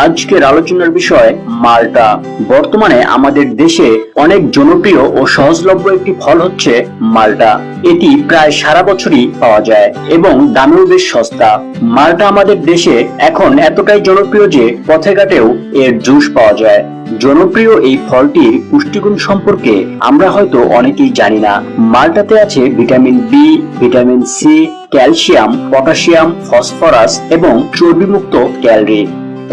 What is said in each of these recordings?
আজকের আলোচনার বিষয় মালটা। বর্তমানে আমাদের দেশে অনেক জনপ্রিয় ও সহজলভ্য একটি ফল হচ্ছে মালটা। এটি প্রায় সারা বছরই পাওয়া যায় এবং দামেও বেশ সস্তা। মালটা আমাদের দেশে এখন এতটাই জনপ্রিয় যে পথে ঘাটেও এর জুস পাওয়া যায়। জনপ্রিয় এই ফলটির পুষ্টিগুণ সম্পর্কে আমরা হয়তো অনেকেই জানি না। মালটাতে আছে vitamin B vitamin C calcium, potassium, phosphorus এবং চর্বিমুক্ত ক্যালরি।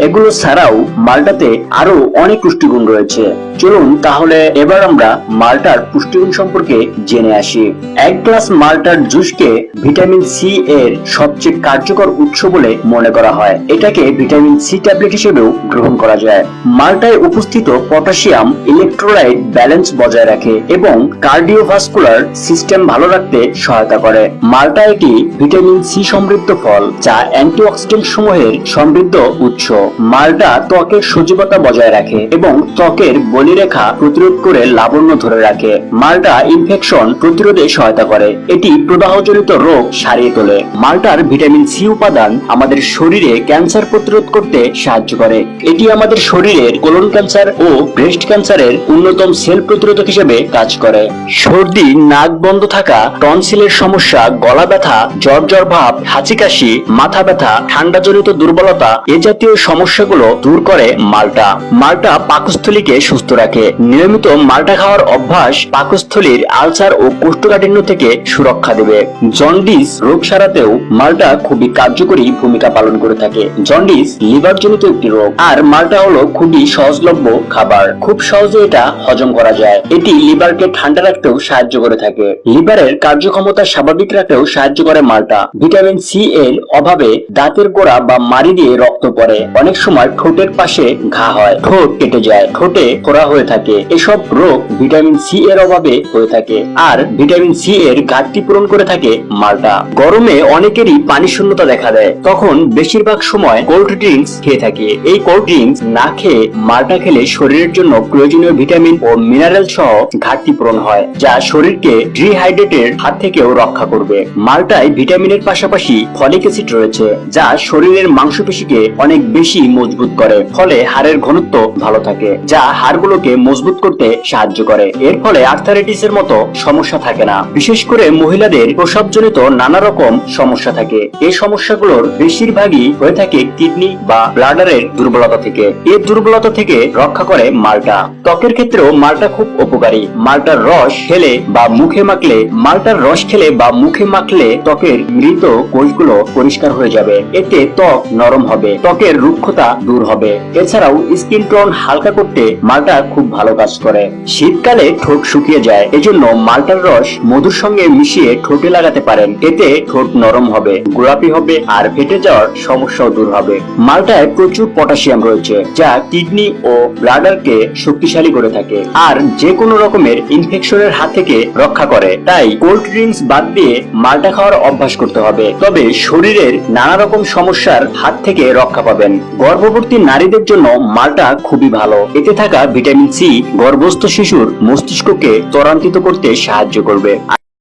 এগুলো ছাড়াও মালটাতে আরও অনেক পুষ্টিগুণ রয়েছে। চলুন তাহলে এবার আমরা মালটার পুষ্টিগুণ সম্পর্কে জেনে আসি। এক গ্লাস মালটার জুসকে ভিটামিন সি এর সবচেয়ে কার্যকর উৎস বলে মনে করা হয়। এটাকে ভিটামিন সি ট্যাবলেট হিসেবেও গ্রহণ করা যায়। মালটায় উপস্থিত পটাশিয়াম, ইলেকট্রোলাইট ব্যালেন্স বজায় রাখে এবং কার্ডিওভাস্কুলার সিস্টেম ভালো রাখতে সহায়তা করে। মাল্টা একটি ভিটামিন সি সমৃদ্ধ ফল, যা অ্যান্টিঅক্সিডেন্ট সমূহের সমৃদ্ধ উৎস। মাল্টা ত্বকের সজীবতা বজায় রাখে এবং ত্বকের বলিরেখা প্রতিরোধ করে লাবণ্য ধরে রাখে। মালটা ইনফেকশন প্রতিরোধে সহায়তা করে। এটি প্রদাহজনিত রোগ সারিয়ে তোলে। মালটার ভিটামিন সি উপাদান আমাদের শরীরে ক্যান্সার প্রতিরোধ করতে সাহায্য করে। এটি আমাদের শরীরের কোলন ক্যান্সার ও ব্রেস্ট ক্যান্সারের অন্যতম সেল প্রতিরোধক হিসেবে কাজ করে। সর্দি, নাক বন্ধ থাকা, টনসিলের সমস্যা, গলা ব্যথা, জ্বর জ্বর ভাব, হাঁচি কাশি, মাথা ব্যথা ঠান্ডা জনিত দুর্বলতা এ জাতীয় সমস্যাগুলো দূর করে মালটা। মালটা পাকস্থলীকে সুস্থ রাখে নিয়মিত মালটা খাওয়ার অভ্যাস পাকস্থলীর আলসার ও কোষ্ঠকাঠিন্য থেকে সুরক্ষা দেবে। জন্ডিস রোগ সারাতেও মালটা খুবই কার্যকরী ভূমিকা পালন করে থাকে। জন্ডিস লিভার জনিত একটি রোগ। আর মালটা হলো খুবই সহজলভ্য খাবার। খুব সহজে এটা হজম করা যায়। এটি লিভারকে ঠান্ডা রাখতেও সাহায্য করে থাকে। লিভারের কার্যক্ষমতা স্বাভাবিক রাখতেও সাহায্য করে মালটা। ভিটামিন সি এর অভাবে দাঁতের গোড়া বা মাড়ি দিয়ে রক্ত পড়ে। অনেক সময় ঠোঁটের পাশে ঘা হয়। ঠোঁট কেটে যায়। ঠোঁটে ফোড়া হয়ে থাকে। এসব রোগ ভিটামিন সি এর অভাবে হয়ে থাকে আর ভিটামিন সি এর ঘাটতি পূরণ করে থাকে মালটা। গরমে অনেকেরই পানি শূন্যতা দেখা দেয়। তখন বেশিরভাগ সময় কোল্ড ড্রিঙ্কস খেয়ে থাকে। এই কোল্ড ড্রিঙ্কস না খেয়ে মালটা খেলে শরীরের জন্য প্রয়োজনীয় ভিটামিন ও মিনারেল সহ ঘাটতি পূরণ হয়, যা শরীরকে ডিহাইড্রেটের হাত থেকেও রক্ষা করবে। মালটায় ভিটামিনের পাশাপাশি ফলিক অ্যাসিড রয়েছে, যা শরীরের মাংসপেশিকে অনেক বেশি মজবুত করে, ফলে হাড়ের ঘনত্ব ভালো থাকে, যা হাড়গুলোকে মজবুত করতে সাহায্য করে। এর ফলে আর্থারাইটিস এর মতো সমস্যা থাকে না। বিশেষ করে মহিলাদের প্রসবজনিত নানা রকম সমস্যা থাকে। এই সমস্যাগুলোর বেশিরভাগই হয়ে থাকে কিডনি বা ব্লাডারের দুর্বলতা থেকে। এই দুর্বলতা থেকে রক্ষা করে মালটা। ত্বকের ক্ষেত্রেও মালটা খুব উপকারী। মালটার রস খেলে বা মুখে মাখলে, মালটার রস খেলে বা মুখে মাখলে ত্বকের মৃত কোষগুলো পরিষ্কার হয়ে যাবে। এতে ত্বক নরম হবে। ত্বকের রুক্ষতা দূর হবে। এছাড়াও স্কিন টোন হালকা করতে মালটা খুব ভালো কাজ করে। শীতকালে ঠোঁট শুকিয়ে যায়, এজন্য মালটার রস মধুর সঙ্গে মিশিয়ে ঠোঁটে লাগাতে পারেন। এতে ঠোঁট নরম হবে, গোলাপি হবে আর ফেটে যাওয়ার সমস্যাও দূর হবে। মালটায় প্রচুর পটাশিয়াম রয়েছে, যা কিডনি ও ব্লাডারকে শক্তিশালী করে থাকে আর যে কোনো রকমের ইনফেকশনের হাত থেকে রক্ষা করে। তাই কোল্ড ড্রিঙ্কস বাদ দিয়ে মালটা খাওয়ার অভ্যাস করতে হবে। তবে শরীরের নানা রকম সমস্যার হাত থেকে রক্ষা পাবেন। গর্ভবতী নারীদের জন্য মালটা খুবই ভালো। এতে থাকা ভিটামিন সি গর্ভস্থ শিশুর মস্তিষ্ককে ত্বরান্বিত করতে সাহায্য করবে।